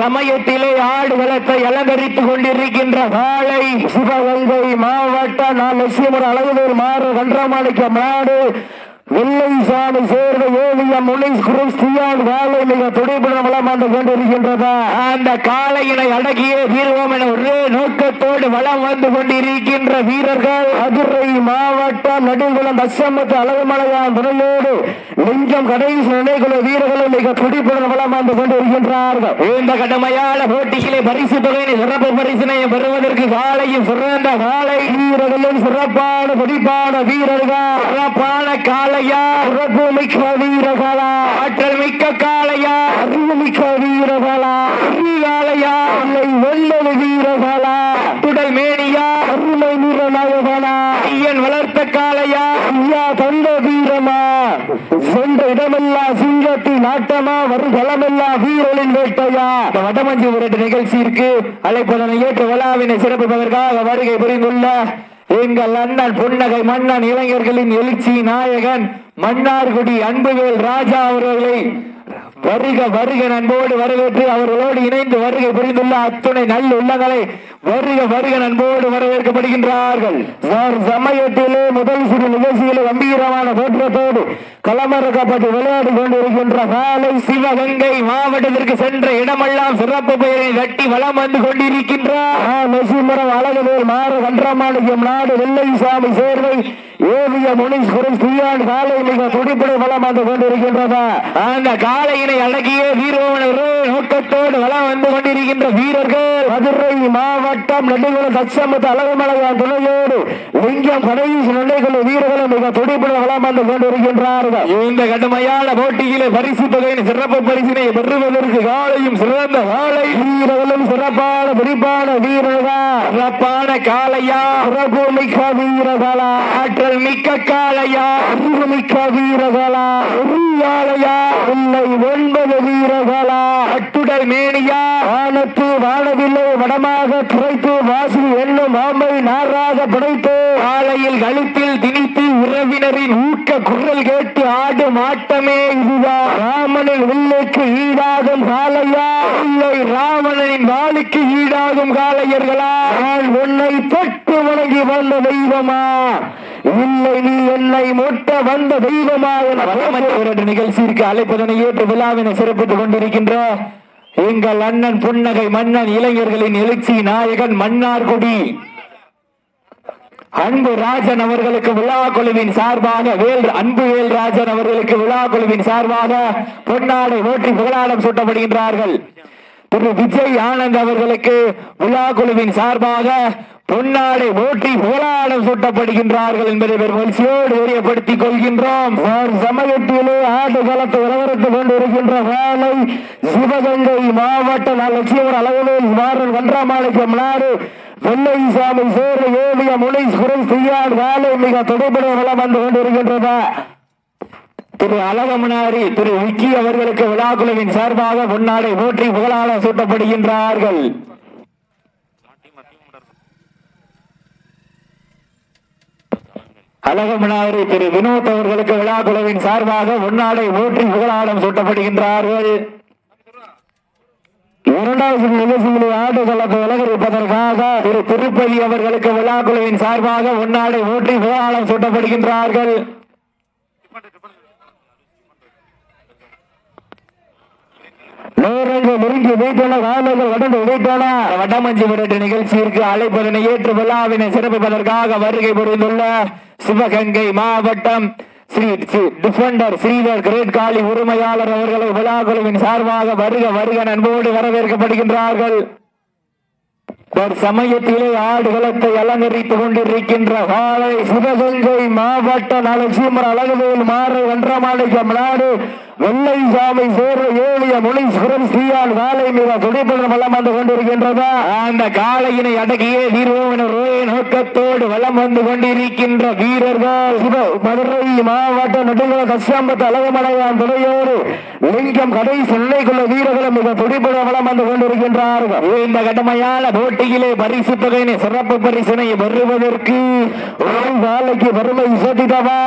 சமயத்திலே ஆடுகளத்தை அலங்கரித்துக் கொண்டிருக்கின்ற காலை சிவகங்கை மாவட்ட நான் லட்சியமர் அழகுவேல் மாறு கன்றமாணிக்க வில்லை சாலை சேர்ந்த ஏழிய முனிஸ் கிறிஸ்டியான் காலை மிக துடிப்புடன் வளம் வந்து கொண்டிருக்கின்றதா. அந்த காளையினை அடக்கிய தீர்வோம் என ஒரே நோக்கத்தோடு வளம் வந்து கொண்டிருக்கின்ற வீரர்கள் மதுரை மாவட்டம் நடுங்குளம் தசமத்து அழகுமலையான் துணையோடு நெஞ்சம் கடைசி நிலைக்குழு வீரர்களும் மிக துடிப்புடன் வளம் வந்து கொண்டிருக்கின்றார்கள். இந்த கடுமையான போட்டியிலே பரிசு தொகையினை சிறப்பு பரிசினை பெறுவதற்கு காலையும் சிறந்த காலை வீரர்களும் சிறப்பான துடிப்பான வீரர்கள் சிறப்பான காளையா? சிறப்பு மிக்க வீரர்களா ஆற்றல் மிக்க காளையா? அறிவு மிக்க வீரர்களா காளையா இல்லை வெள்ளது வீரர்களா துடல் மேனியா? அருமை நிறநாயகனா ஐயன் வளர்த்த காளையா? ஐயா தந்த வீரமா? சென்ற இடமெல்லாம் சிங்கத்தின் ஆட்டமா? வருகளமெல்லாம் வீரலின் வேட்டையா? வடமஞ்சி உரட்டு நிகழ்ச்சியிற்கு அழைப்பதனை ஏற்று விழாவினை சிறப்பிப்பதற்காக வருகை புரிந்துள்ள எங்கள் அண்ணன் புன்னகை மன்னன் இளைஞர்களின் எழுச்சி நாயகன் மன்னார்குடி அன்புவேல் ராஜா அவர்களை வருக வருக நண்போடு வரவேற்று அவர்களோடு இணைந்து வருகை புரிந்துள்ள அத்துணை நல்ல உள்ளங்களை வருக வருக நண்போடு வரவேற்கப்படுகின்றார்கள். சார் சமயத்திலே முதல் சிறு நிகழ்ச்சியிலே கம்பீரமான தோற்றத்தோடு களமிறக்கப்பட்டு விளையாடி கொண்டிருக்கின்ற காலை சிவகங்கை மாவட்டத்திற்கு சென்ற இடமெல்லாம் சிறப்பு பெயரை கட்டி வளம் வந்து கொண்டிருக்கின்றார் நெசிமரம் அழகுவேல் மாறு கன்றமாணிக்கம் நாடு வெள்ளை சாமி சேர்வை ஏவிய முனீஸ்வரன் ஸ்ரீயான் காலை மிக துடிப்படை வளம் வந்து கொண்டிருக்கின்றதா. அந்த காலையினை அடக்கிய வீரவன நோக்கத்தோடு வளம் வந்து கொண்டிருக்கின்ற வீரர்கள் மதுரை மாவட்டம் நெடுங்குளம் தச்சமத்து அழகுமலையான் துணையோடு லிங்கம் கடைசி நிலைக்குழு வீரர்களும் மிக துடிப்படை வளம் வந்து கொண்டிருக்கின்றார்கள் இந்த கடுமையான போட்டியிலே பரிசு தொகையின் சிறப்பு பரிசினை பெறுவதற்கு காலையும் சிறந்த காலை. வீரர்களும் சிறப்பான துடிப்பான வீரர்கள். சிறப்பான காளையா சிறப்பு மிக்க வீரர்களா? ஆற்றல் மிக்க காளையா அறிவு மிக்க வீரர்களா? காளையா இல்லை ஒன்பது வீரர்களா? அட்டுடல் மேனியா? வானத்து வாழவில்லை. வடமாக குறைத்து வாசி என்னும் ஆமை நாராக படைத்து காலையில் கழுத்தில் திணித்து உறவினரின் ஊக்க குரல் கேட்டு ஆடும் ஆட்டமே இதுதான் ராமனின் வில்லுக்கு ஈடாகும் காளையா? இல்லை ராவணனின் வாளுக்கு ஈடாகும் காளையர்களா? நான் உன்னை தொட்டு வணங்கி வந்த தெய்வமா? இல்லை நீ என்னை மொட்ட வந்த தெய்வமா? என வரமற்ற நிகழ்ச்சிக்கு அழைப்பதனை ஏற்று விழாவினை சிறப்பித்துக் கொண்டிருக்கின்ற எங்கள் அண்ணன் புன்னகை மன்னன் இளைஞர்களின் எழுச்சி நாயகன் மன்னார்குடி. அன்பு ராஜன் அவர்களுக்கு விழா குழுவின் சார்பாக வேல் அன்பு வேல் ராஜன் அவர்களுக்கு விழா குழுவின் சார்பாக பொன்னாடை ஓட்டி புகழாடம் சூட்டப்படுகின்றார்கள். திரு விஜய் ஆனந்த் அவர்களுக்கு விழா குழுவின் சார்பாக பொன்னாடை ஓட்டி புகழாடம் சூட்டப்படுகின்றார்கள் என்பதை மகிழ்ச்சியோடு தெரியப்படுத்திக் கொள்கின்றோம். சமயத்திலே ஆடு களத்தை விளவரத்துக் கொண்டிருக்கின்ற வேலை சிவகங்கை மாவட்ட லட்சியவர் அளவில் மாறன் வன்றமாணிக்கம் நாடு வெள்ளை சாமி சேர ஏவிய முனை குரல் செய்யார் வேலை மிக தொடர்புடைய வளம் வந்து கொண்டிருக்கின்றதா. திரு அழகமனாரி திரு விக்கி அவர்களுக்கு விழாக்குழுவின் சார்பாக பொன்னாடை போற்றி புகழாரம் சூட்டப்படுகின்றார்கள். அழகமனாரி திரு வினோத் அவர்களுக்கு விழாக்குழுவின் சார்பாக உன்னாடை ஊற்றி புகழாடம் சூட்டப்படுகின்றார்கள். இரண்டாவது நிகழ்ச்சியிலே ஆடுகளத்தை விலகரிப்பதற்காக திரு திருப்பதி அவர்களுக்கு விழாக்குழுவின் சார்பாக உன்னாடை ஊற்றி புகழாடம் சூட்டப்படுகின்றார்கள். நேரங்கள் நெருங்கி வீட்டன காலங்கள் கடந்து விட்டன வடமஞ்சி விரட்டு நிகழ்ச்சியிற்கு அழைப்பதனை ஏற்று விழாவினை சிறப்பிப்பதற்காக வருகை புரிந்துள்ள சிவகங்கை மாவட்டம் ஸ்ரீ டிஃபெண்டர் ஸ்ரீதர் கிரேட் காளி உரிமையாளர் அவர்களை விழாக்குழுவின் சார்பாக வருக வருக நண்போடு வரவேற்கப்படுகின்றார்கள். ஒரு சமயத்திலே ஆடுகளத்தை அலங்கரித்துக் கொண்டிருக்கின்ற காலை சிவகங்கை மாவட்ட நலசீமர் அழகுவேல் மாறு வென்றமாணிக்கம் நாடு வெள்ளை சாமி சேர்ந்த ஏழிய முனீஸ்வரன் ஸ்ரீயான் காலை மிக துடிப்புடன் வளம் வந்து கொண்டிருக்கின்றதா. அந்த காளையினை அடக்கியே தீர்வோம் நோக்கத்தோடு வலம் வந்து கொண்டிருக்கின்ற வீரர்கள் மதுரை மாவட்ட நடுநிலை கஷ்டம்பத்து அழகமடையான் துணையோடு லிங்கம் கடை சொல்லைக்குள்ள வீரர்களும் மிக துடிப்புடன் வளம் வந்து கொண்டிருக்கின்றார்கள். இந்த கடமையான போட்டியிலே பரிசு தொகையினை சிறப்பு பரிசினை பெறுவதற்கு ஒரு காலைக்கு பெருமை சேர்த்திட்டவா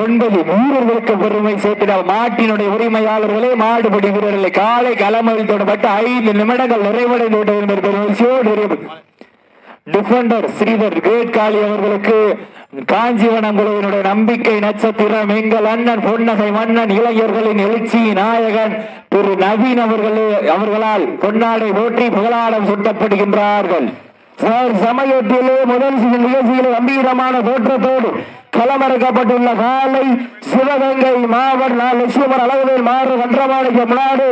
ஒன்பது வீரர்களுக்கு பெருமை சேர்த்திட மாட்டினுடைய உரிமையாளர்களே மாடுபடி வீரர்களை காலை களமில் தொடப்பட்ட ஐந்து நிமிடங்கள் நிறைவடைந்து விட்டது என்பது டிஃபெண்டர் ஸ்ரீதர் கிரேட் காளி அவர்களுக்கு காஞ்சிவனம் குழுவினுடைய நம்பிக்கை நட்சத்திரம் எங்கள் அண்ணன் பொன்னகை மன்னன் இளைஞர்களின் எழுச்சி நாயகன் திரு நவீன் அவர்களே அவர்களால் பொன்னாடை போற்றி புகழாடம் சுட்டப்படுகின்றார்கள். சார் சமயத்திலே முதல் நிகழ்ச்சியில் கம்பீரமான தோற்றத்தோடு களமிறக்கப்பட்டுள்ள காலை சிவகங்கை மாவட்ட லட்சுமர் அழகுவேல் மாறு கன்றமாணிக்க முன்னாடு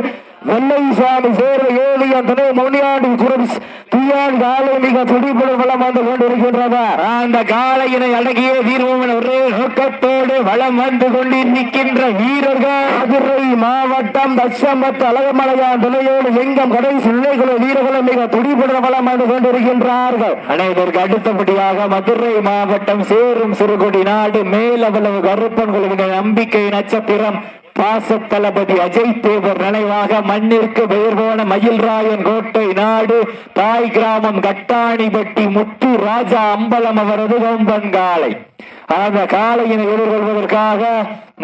வெள்ளைசாமி சேர்ந்த ஏழியம் துணை முனியாண்டி குரல் தீயான் காலை மிக துடிப்புடன் வளம் வந்து கொண்டிருக்கின்றதா அந்த காலையினை அடக்கிய தீர்வோம் என ஒரே நோக்கத்தோடு வளம் வந்து கொண்டிருக்கின்ற வீரர்கள் மதுரை மாவட்டம் தட்சம்பத்து அழகமலையான் துணையோடு எங்கும் கடைசி நிலைக்குழு வீரர்களும் மிக துடிப்புடன் வளம் வந்து கொண்டிருக்கின்றார்கள். அனைவருக்கு அடுத்தபடியாக மதுரை மாவட்டம் சேரும் சிறுகுடி நாடு மேலவளவு கருப்பன் குழுவினர் நம்பிக்கை நட்சத்திரம் பாச தளபதி அஜய் தேவர் நினைவாக மண்ணிற்கு பெயர் போன மயில்ராயன் கோட்டை நாடு தாய் கிராமம் கட்டாணிபட்டி முத்து ராஜா அம்பலம் அவரது கொம்பன்காலை அந்த காலையினை எதிர்கொள்வதற்காக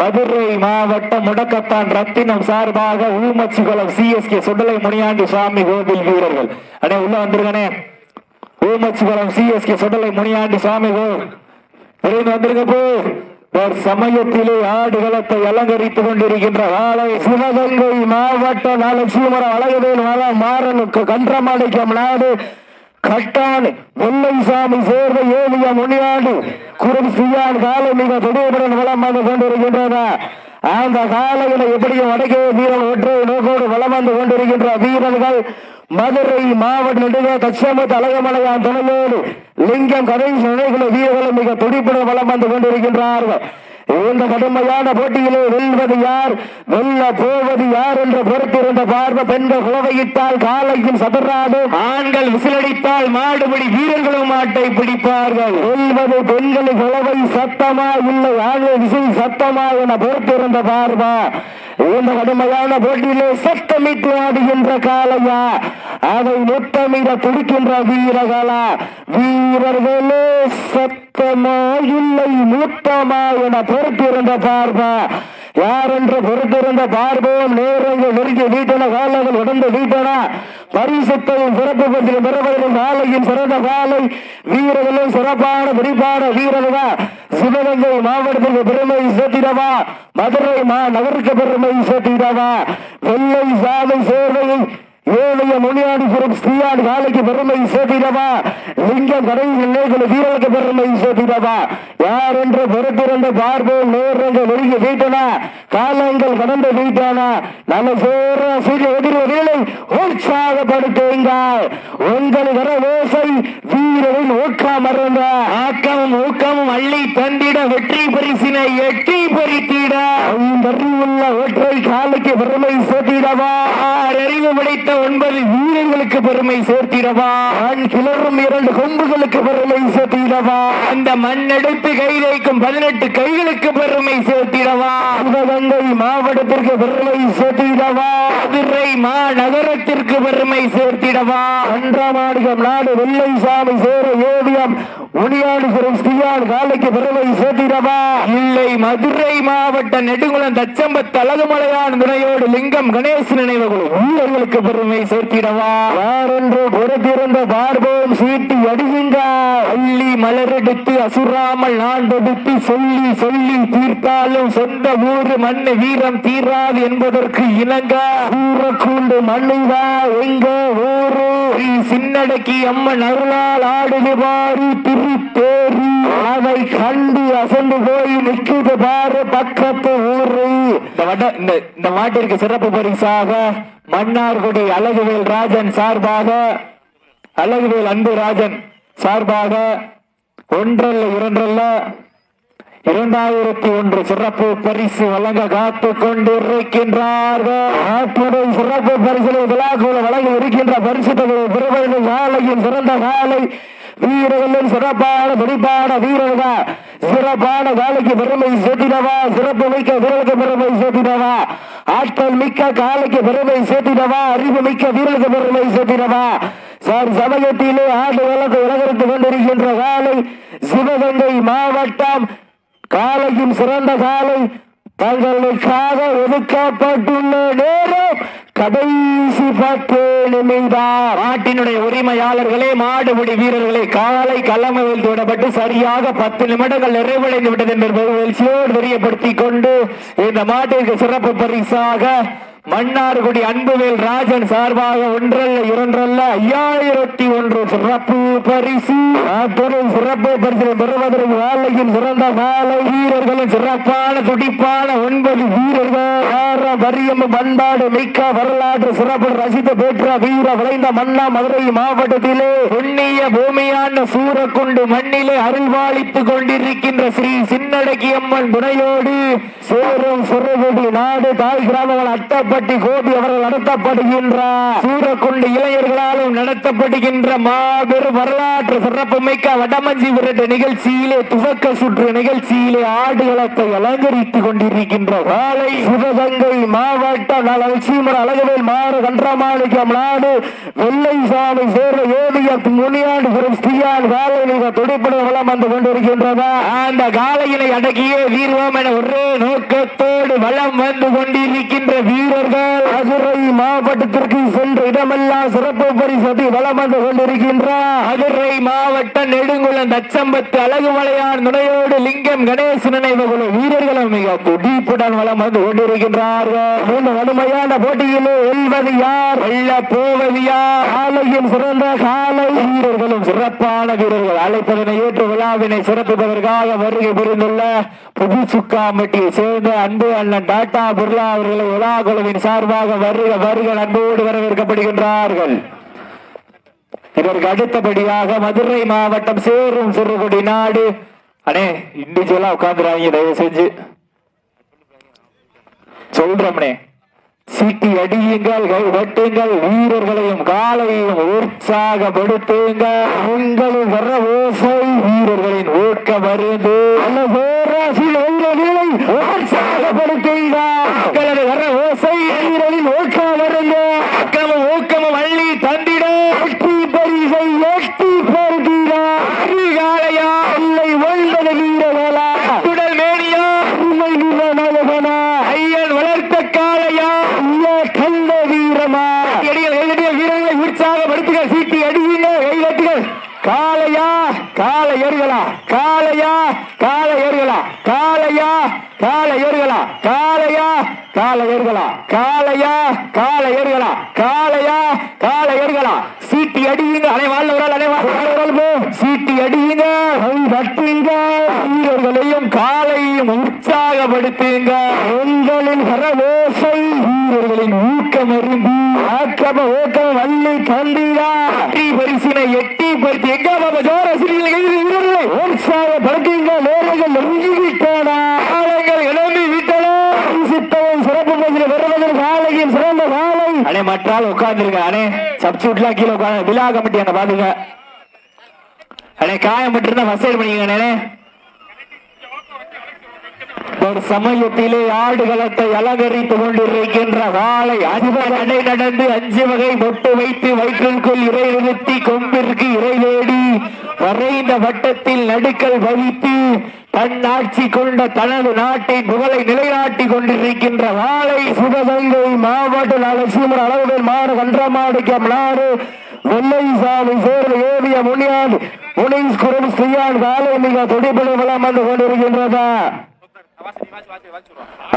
மதுரை மாவட்டம் முடக்கத்தான் ரத்தினம் சார்பாக ஊமச்சிகுளம் சிஎஸ்கே சுடலை முனியாண்டி சுவாமி கோவில் வீரர்கள். அடே உள்ள வந்திருக்கனே ஊமச்சிகுளம் சிஎஸ்கே சுடலை முனியாண்டி சுவாமி கோவில் வெளியே வந்திருக்க போ. சமயத்திலே ஆடுகளத்தை அலங்கரித்துக் கொண்டிருக்கின்ற வாழை சிவகங்கை மாவட்ட லட்சுமர அழகுவேல் மல மாறனுக்கு கன்றமடைக்கம் நாடு. கட்டான் வெள்ளைசாமி சேர்ந்த ஏவிய முனியாண்டு குருசியான் காலை மிக துடியுடன் வளம் வந்து கொண்டிருக்கின்றன. அந்த காலையில எப்படியும் வடக்கே வீரன் ஒற்றை நோக்கோடு வளம் வந்து கொண்டிருக்கின்ற வீரர்கள் மதுரை மாவட்ட நெடுக கச்சமத்து அழகமலையான் துணையோடு லிங்கம் கடைசி நினைவுகளை வீரர்களும் மிக துடிப்புடன் வளம் வந்து கொண்டிருக்கின்றார்கள். இந்த கடுமையான போட்டியிலே வெல்வது யார்? வெல்ல போவது யார் என்று பொறுத்திருந்த பார்வை பெண்கள் குழவையிட்டால் காலையும் சதுராடு. ஆண்கள் விசிலடித்தால் மாடுபடி வீரர்களும் மாட்டை பிடிப்பார்கள். வெல்வது பெண்களின் குழவை சத்தமா இல்லை ஆண்கள் விசில் சத்தமா என பொறுத்திருந்த பார்வை. இந்த கடுமையான போட்டியிலே சத்தமிட்டு ஆடுகின்ற காலையா அதை முத்தமிட துடிக்கின்ற வீரர்களா? வீரர்களே சத்தமா இல்லை மூத்தமா என பொறுத்திருந்த பார்வா யார் என்று பொறுத்திருந்த பார்ப்போம். நேரங்கள் நெருங்கி வீட்டன காலங்கள் உடந்து வீட்டன. பரிசுத்தையும் சிறப்பு பற்றியும் பிறப்பதிலும் காலையும் சிறந்த காலை வீரர்களும் சிறப்பான பிடிப்பான வீரர்களா. சிவகங்கை மாவட்டத்திற்கு பெருமை சேர்த்திடவா. மதுரை மா நகருக்கு பெருமை சேர்த்திடவா. வெள்ளை சாலை சேர்வையை ஏழைய முனியாடிபுரம் ஸ்ரீயாடு காலைக்கு பெருமை சேர்த்திடவா? லிங்கம் கடைசி நிலைகளை வீரர்களுக்கு பெருமை சேர்த்திடவா? யார் என்று பொறுத்திருந்த பார்ப்போம். நேரங்கள் நெருங்கி வீட்டன. காலங்கள் கடந்து வீட்டன. நம்ம சேர சூரிய எதிர்வர்களை உற்சாகப்படுத்துங்க உங்கள் வர ஓசை வீரரின் ஊக்கம் மறந்த ஆக்கமும் ஊக்கமும் அள்ளி தந்திட வெற்றி பரிசினை எட்டி பறித்திட. உள்ள ஒற்றை காலுக்கு பெருமை சேர்த்திடவா? அறிவு படைத்த ஒன்பது வீரர்களுக்கு பெருமை சேர்த்திடவா? ஆண் கிளறும் இரண்டு கொம்புகளுக்கு பெருமை சேர்த்திடவா? அந்த மண்ணெடுத்து கை வைக்கும் பதினெட்டு கைகளுக்கு பெருமை சேர்த்திடவா? சிவகங்கை மாவட்டத்திற்கு பெருமை சேர்த்திடவா? மதுரை மாநகரத்திற்கு பெருமை சேர்த்திடவா? அன்றமாடிகம் நாடு வெள்ளை சாமி சேர ஏவியம் உனியாடுகிறோம் ஸ்ரீயான் காலைக்கு பெருமை சேர்த்திடவா? இல்லை மதுரை மாவட்ட நெடுங்குளம் தச்சம்பத் அழகுமலையான் துணையோடு லிங்கம் கணேசன் நினைவுகளும் வீரர்களுக்கு பெருமை சேர்த்திடவா? யாரென்று புறத்திருந்த பார்ப்போம் சீட்டி அடிகின்ற? அள்ளி மலரெடுத்து அசுராமல் நான் தொடுத்து சொல்லி சொல்லி தீர்த்தாலும் சொந்த ஊரு மண்ணு வீரம் தீராது என்பதற்கு இணங்க? கூண்டு மண்ணுவா எங்க ஊரு? சின்னடக்கி அம்மன் அருளால் ஆடுகிறாரு பாரு திருத்தேரி. அதை கண்டு அசந்து போய் நிற்குது பாரு பக்கத்து ஊரு. இந்த வட இந்த இந்த மாட்டிற்கு சிறப்பு பரிசாக மன்னார்குடி அழகுவேல் ராஜன் சார்பாக அழகுவேல் அன்பு ராஜன் சார்பாக ஒன்றல்ல இரண்டல்ல இரண்டாயிரத்தி ஒன்று சிறப்பு பரிசு வழங்க காத்து கொண்டிருக்கின்றார்கள். ஆற்றுடை சிறப்பு பரிசிலை விழாக்குழு வழங்கி இருக்கின்ற பரிசு தொகையை பெறுவதில் காலையின் சிறந்த காலை வீரர்களும் சிறப்பான துடிப்பான வீரர்கள். சிறப்பான வேலைக்கு பெருமை சேர்த்திடவா? சிறப்பு மிக்க வீரருக்கு பெருமை சேர்த்திடவா? ஆற்றல் மிக்க காலைக்கு பெருமை சேர்த்திடவா? அறிவு மிக்க வீரருக்கு பெருமை சேர்த்திடவா? சார் சமயத்திலே ஆண்டு வழக்கு உலகரித்துக் கொண்டிருக்கின்ற காலை சிவகங்கை மாவட்டம். காலையும் சிறந்த காலை. தங்களுக்காக ஒதுக்கப்பட்டுள்ள நேரம். கடைசி பத்து நிமிடம் நாட்டினுடைய உரிமையாளர்களே மாடுபிடி வீரர்களே காலை களமையில் தூடப்பட்டு சரியாக பத்து நிமிடங்கள் நிறைவடைந்து விட்டது என்பது மகிழ்ச்சியோடு தெரியப்படுத்திக் கொண்டு இந்த மாட்டிற்கு சிறப்பு பரிசாக மன்னார்குடி அன்புவேல் ராஜன் சார்பாக ஒன்றல்ல இரண்டல்ல ஐயாயிரத்தி ஒன்று சிறப்பு பரிசு. அத்துடன் சிறப்பு பரிசு பெறுவதற்கு வேலையில் சிறந்த வேலை வீரர்களின் சிறப்பான துடிப்பான ஒன்பது வீரர்கள். வரியம் பண்பாடு மிக்க வரலாற்று சிறப்பு ரசித்து பெற்ற வீர விளைந்த மன்னா மதுரை மாவட்டத்திலே புண்ணிய பூமியான சூரக்குண்டு மண்ணிலே அருள்வாளித்துக் கொண்டிருக்கின்ற ஸ்ரீ சின்னடக்கி அம்மன் துணையோடு சேரும் சிறுகுடி நாடு தாய் கிராமங்கள் அட்டப்பட்டி கோபி அவர்கள் நடத்தப்படுகின்ற சூரக்குண்டு இளைஞர்களாலும் நடத்தப்படுகின்ற மாபெரும் வரலாற்று சிறப்புமிக்க வடமஞ்சி விரட்டு நிகழ்ச்சியிலே துவக்க சுற்று நிகழ்ச்சியிலே ஆடுகளத்தை அலங்கரித்துக் கொண்டிருக்கின்ற காலை சிவகங்கை மாவட்டம் லட்சுமர் அழகவேல் மாறு கன்றமாணிக்கம் நாடு வெள்ளை சாமி சேர்ந்த ஏவிய முனியாண்டு பெரும் ஸ்ரீயான் காலை மிக வளம் வந்து கொண்டிருக்கின்றதா அந்த காலையினை அடக்கியே வீர்வோம் என ஒரே நோக்கத்தோடு வளம் வந்து கொண்டிருக்கின்ற வீரர்கள் மதுரை மாவட்டத்திற்கு சென்ற இடமெல்லாம் சிறப்பு பரிசதி வளம் வந்து கொண்டிருக்கின்றார் மதுரை மாவட்ட நெடுங்குளம் தச்சம்பத்து அழகுமலையார் நுடையோடு லிங்கம் கணேச நினைவு வீரர்களும் மிக துடிப்புடன் வளம் வந்து கொண்டிருக்கின்றார்கள். மூன்று வலிமையான போட்டியிலே வெல்வது யார் வெல்ல போவது யார் காலையும் சிறந்த காலை. வீரர்களும் சிறப்பான வீரர்கள். அழைப்பதனை ஏற்று விழாவினை சிறப்பிப்பதற்காக வருகை புரிந்துள்ள புதுச்சுக்காம்பட்டியை சேர்ந்த அன்பு அண்ணன் டாடா பிர்லா அவர்களை விழா குழுவின் சார்பாக வருக வருக அன்போடு வரவேற்கப்படுகின்றார்கள். இதற்கு அடுத்தபடியாக மதுரை மாவட்டம் சேரும் சிறுகுடி நாடு. அண்ணே இண்டிவிஜுவலா உட்காந்துறாங்க தயவு செஞ்சு. சொல்றோம்னே. சீட்டி அடியுங்கள் கை வெட்டுங்கள் வீரர்களையும் காலையும் உற்சாகப்படுத்துங்க உங்களும் வர ஓசை வீரர்களின் ஓட்க மருந்து அந்த பேராசில் உற்சாகப்படுத்துங்க வர ஓசை வீரரின் ஊக்கம் வருங்க ஊக்கமும் ஊக்கமும் அள்ளி தந்திட வெற்றி பரிசை எட்டி பெறுகிறார் காலையா இல்லை ஒன்பது வீரர்களா சுடல் மேனியா உண்மை நாயகனா ஐயன் வளர்த்த காளையா ஐயா கண்ட வீரமா அடிகள் கைதட்டிய வீரர்களை உற்சாகப்படுத்துக சீட்டி அடியுங்க கைதட்டுகள் காளையா காளை ஏறுகளா காளையா காளை ஏறுகளா காளையா காளை ஏறுகளா காளையா காளை ஏறுகளா? காலையா காலை ஏறுகளா? காலையா காலை ஏறுகளா? சீட்டி அடியுங்க. அனை வாழ் ஒரு ஆள், போ. சீட்டி அடியுங்க. கை தட்டுங்க. வீரர்களையும் காலையும் உற்சாகப்படுத்துங்க. உங்களின் கரவோசை வீரர்களின் ஊக்கம் அறிந்து ஆக்கம ஓக்கம் வள்ளி தந்திரா பரிசினை எட்டி பரிசு எங்க பாபா ஜோர வீரர்களை உற்சாகப்படுத்துங்க நேரங்கள் நெருங்கிவிட்டனா காலங்கள் கிளம்பி விட்டன சித்தவன் சிறப்பு பகுதியில் வருவதற்கு காலையின் சிறந்த காலை அண்ணே மற்றால் உட்கார்ந்துருங்க. அண்ணே சப்ஸ்டியூட்லாம் கீழே உட்காந்து விழா கமிட்டி அங்க பாத்துங்க. அண்ணே காயம் மட்டும் மசேஜ் பண்ணிக்கங்க அண்ணே. ஒரு சமயத்திலே ஆடுகளத்தை அலங்கரித்துக் கொண்டிருக்கின்ற வாழை அதிபர் நடை நடந்து அஞ்சு வகை மொட்டு வைத்து வயிற்றுக்குள் இறை நிறுத்தி கொம்பிற்கு இறை தேடி வரைந்த வட்டத்தில் நடுக்கல் வகித்து தன்னாட்சி கொண்ட தனது நாட்டின் புகழை நிலைநாட்டி கொண்டிருக்கின்ற வாழை சிவகங்கை மாவட்ட லட்சுமர் அளவுடன் மாறு கன்றமாடிக்கம் நாடு வெள்ளைசாமி சேர்ந்த ஏவிய முனியான் முனிஸ் ஸ்ரீயான் காலை மிக துடிப்படை வளம் வந்து கொண்டிருக்கின்றதா?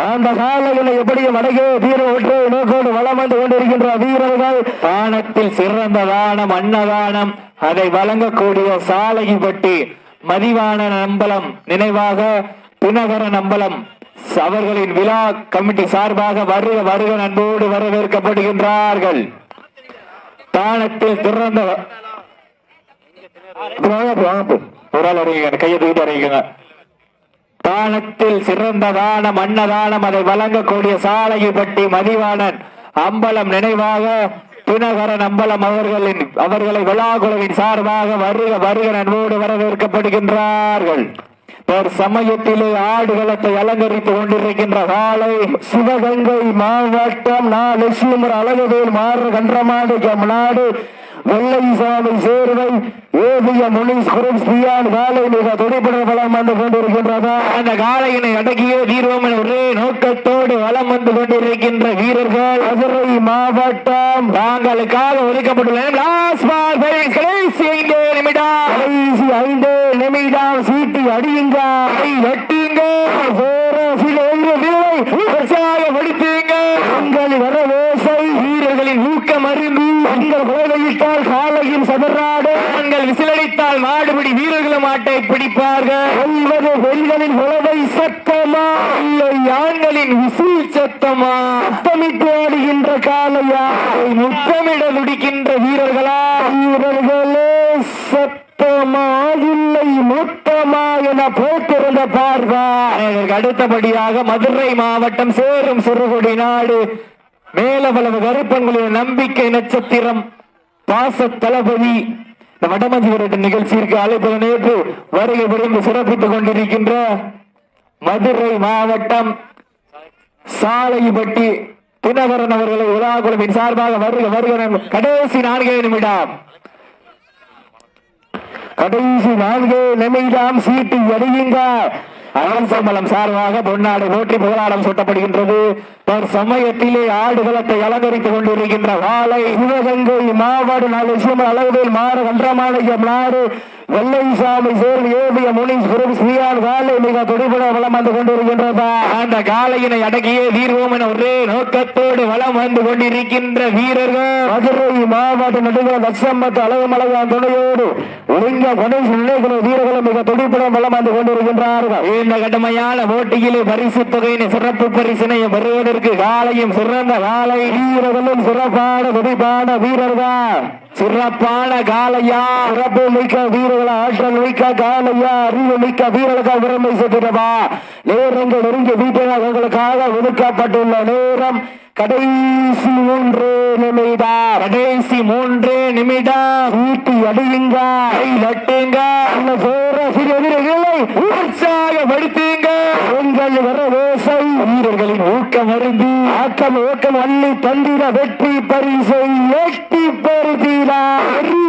அந்த காலையில் எப்படியும் அடகே தீர ஒற்றை நோக்கோடு வளம் வந்து கொண்டிருக்கின்ற வீரர்கள். தானத்தில் சிறந்த தானம் அன்னதானம் அதை வழங்கக்கூடிய சாலைப்பட்டி மதிவான நம்பலம் நினைவாக தினகர நம்பலம். அவர்களின் விழா கமிட்டி சார்பாக வருக வருக அன்போடு வரவேற்கப்படுகின்றார்கள். தானத்தில் திறந்த ஒரு ஆள் அறிவிங்க கையை தானத்தில் சிறந்த தானம் அன்னதானம் அதை வழங்கக்கூடிய சாலையுப்பட்டி மதிவாணன் அம்பலம் நினைவாக தினகர அம்பலம் அவர்களின் அவர்களை விழாக்குழுவின் சார்பாக வருக வருக நன்மோடு வரவேற்கப்படுகின்றார்கள். ஒரு சமயத்திலே ஆடுகளத்தை அலங்கரித்துக் கொண்டிருக்கின்ற காலை சிவகங்கை மாவட்டம் நான் லட்சுமர் அழகுவேல் மாறு கன்றமாடு நாடு வெள்ளைசாமி சேர்வை. ஏவிய முனிஸ் குரூப் பியான் காலை மிக துடிப்புடன் வளம் வந்து கொண்டிருக்கின்றதா? அந்த காலையினை அடக்கிய தீர்வம் என ஒரே நோக்கத்தோடு வளம் வந்து கொண்டிருக்கின்ற வீரர்கள். மதுரை மாவட்டம். தாங்களுக்காக ஒதுக்கப்பட்டுள்ள லாஸ்ட் பால் கடைசி ஐந்து நிமிடம். கடைசி ஐந்து நிமிடம். சீட்டி அடியுங்க. எட்டுங்க பேரரசில் உங்கள் வரவேசை வீரர்களின் ஊக்கம் அறிந்து உங்கள் குழந்தையிட்டால் காலையும் சதறாடு தாங்கள் விசிலடித்தால் மாடுபிடி வீரர்களும் ஆட்டை பிடிப்பார்கள். ஒன்பது பெண்களின் குழந்தை சத்தமா? இல்லை ஆண்களின் விசில் சத்தமா? சத்தமிட்டு ஆடுகின்ற காலையா முத்தமிட துடிக்கின்ற வீரர்களா? வீரர்களே சத்தமா? இல்லை முத்தமா என போட்டிருந்த பார்வா. அடுத்தபடியாக மதுரை மாவட்டம் சேரும் சிறுகுடி நாடு மேலவளவு கருப்பன்களின் நம்பிக்கை நட்சத்திரம் பாச தளபதி இந்த வடமஞ்சி விரட்டு நிகழ்ச்சியிற்கு அழைப்பது நேற்று வருகை புரிந்து சிறப்பித்துக் கொண்டிருக்கின்ற மதுரை மாவட்டம் சாலைப்பட்டி தினகரன் அவர்களை உலாகுழுவின் சார்பாக வருக வருக கடைசி நான்கே நிமிடம். கடைசி நான்கே நிமிடம் சீட்டு எறியுங்க அரசம்பலம் சார்பாக பொன்னாடு போற்றி புகழாடம் சூட்டப்படுகின்றது. சமயத்திலே ஆடுகளத்தை அலங்கரித்துக் கொண்டிருக்கின்ற வாழை சிவகங்கை மாவட்ட நாலு விஷயம் அளவில் மாறு கன்றமாணிக்கம் நாடு. வெள்ளைசாமி சேர்வு ஏவிய முனிஷ் குரு ஸ்ரீயான் காலை மிக துடிப்புட வளம் வந்து கொண்டிருக்கின்றதா? அந்த காளையினை அடக்கியே தீர்வோம் என ஒரே நோக்கத்தோடு வலம் வந்து கொண்டிருக்கின்ற வீரர்கள். மதுரை மாவட்ட நடுவர் லட்சம்பத்து அழகுமலையான் துணையோடு ஒருங்க கணேஷ் நிலைக்குழு வீரர்கள் மிக துடிப்புடன் வளம் வந்து கொண்டிருக்கின்றார்கள். இந்த கடுமையான போட்டியிலே பரிசு தொகையின் சிறப்பு பரிசினையும் பெறுவதற்கு காலையும் சிறந்த காலை வீரர்களும் சிறப்பான துடிப்பான வீரர்கள் சிறப்பான காலையா சிறப்பு மிக்க வீரர்கள் ஆற்றல் மிக்க காலையா அறிவு மிக்க வீரர்களுக்கு பெருமை சேர்த்திடவா நேரங்கள் நெருங்கி வீட்டில் உங்களுக்காக ஒதுக்கப்பட்டுள்ள நேரம் கடைசி மூன்று நிமிடம் கடைசி மூன்று நிமிடம் சீட்டி அடியுங்க கை நட்டுங்க எதிரிகளை உற்சாகப்படுத்துங்க. உங்கள் வரவேசை வீரர்களின் ஊக்கம் அருந்தி ஆக்கம் ஊக்கம் அள்ளி தந்திர வெற்றி பரிசை எட்டி பெறுதீரா.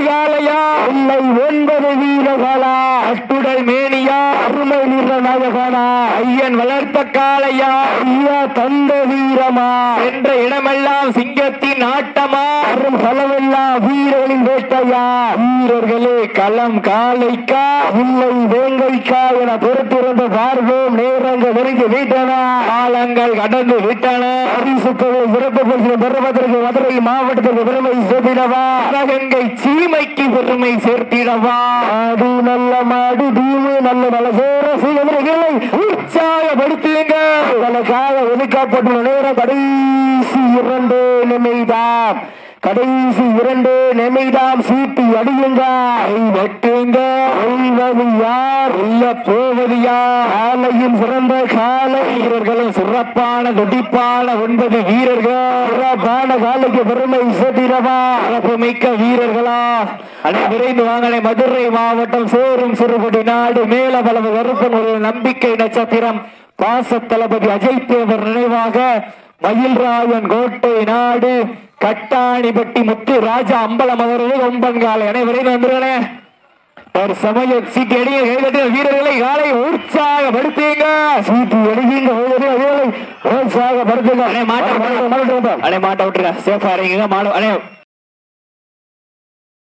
காலையா இல்லை ஒன்பது வீரர்களா? அட்டுடல் மேனியா? அருமை நிற நாயகனா? ஐயன் வளர்த்த காளையா? ஐயா தந்த வீரமா? என்ற இடமெல்லாம் சிங்கத்தின் ஆட்டமா? அரும் களமெல்லாம் வீரர்களின் வேட்டையா? வீரர்களே களம் காளைக்கா இல்லை பரீட்சா என பொறுத்திருந்த பார்வோம் நேரங்கள் நெருங்கி விட்டன. காலங்கள் கடந்து விட்டன. பரிசுத்தவை சிறப்பு பரிசு பெறுவதற்கு மதுரை மாவட்டத்திற்கு பெருமை சேர்த்திடவா? சிவகங்கை சீமைக்கு பெருமை சேர்த்திடவா? மாடு நல்ல மாடு தீவு நல்ல நல்ல சேர சீகமிகளை உற்சாகப்படுத்துங்க உங்களுக்காக ஒதுக்கப்பட்டுள்ள நேரம் கடைசி இரண்டு நிமிடம். கடைசி இரண்டு நிமிடம் சீட்டு அடியுங்க. வெட்டுங்க. வெல்வது யார் உள்ள போவது யார் காலையும் சிறந்த காலை. வீரர்களும் சிறப்பான துடிப்பான ஒன்பது வீரர்கள். சிறப்பான காலைக்கு பெருமை சேர்த்திடவா. சிறப்புமிக்க வீரர்களா. அனை விரைந்து வாங்கலை. மதுரை மாவட்டம் சேரும் சிறுபடி நாடு. மேலவளவு கருப்பன் ஒரு நம்பிக்கை நட்சத்திரம். பாச தளபதி அஜய் தேவர் நினைவாக மயில்ராயன் கோட்டை நாடு. கட்டாணிப்பட்டி முத்து ராஜா அம்பலம் அவர்கள் ஒம்பன்காலை அனைவரையும் வந்துருங்களே. ஒரு சமய சீட்டு அடிய கைதட்டிய வீரர்களை காலை உற்சாகப்படுத்துங்க. சீட்டி அவர்களை உற்சாகப்படுத்துங்க. அண்ணே, மாட்ட- விட்டுருங்க. சேஃபா இறங்குங்க மாடு அடே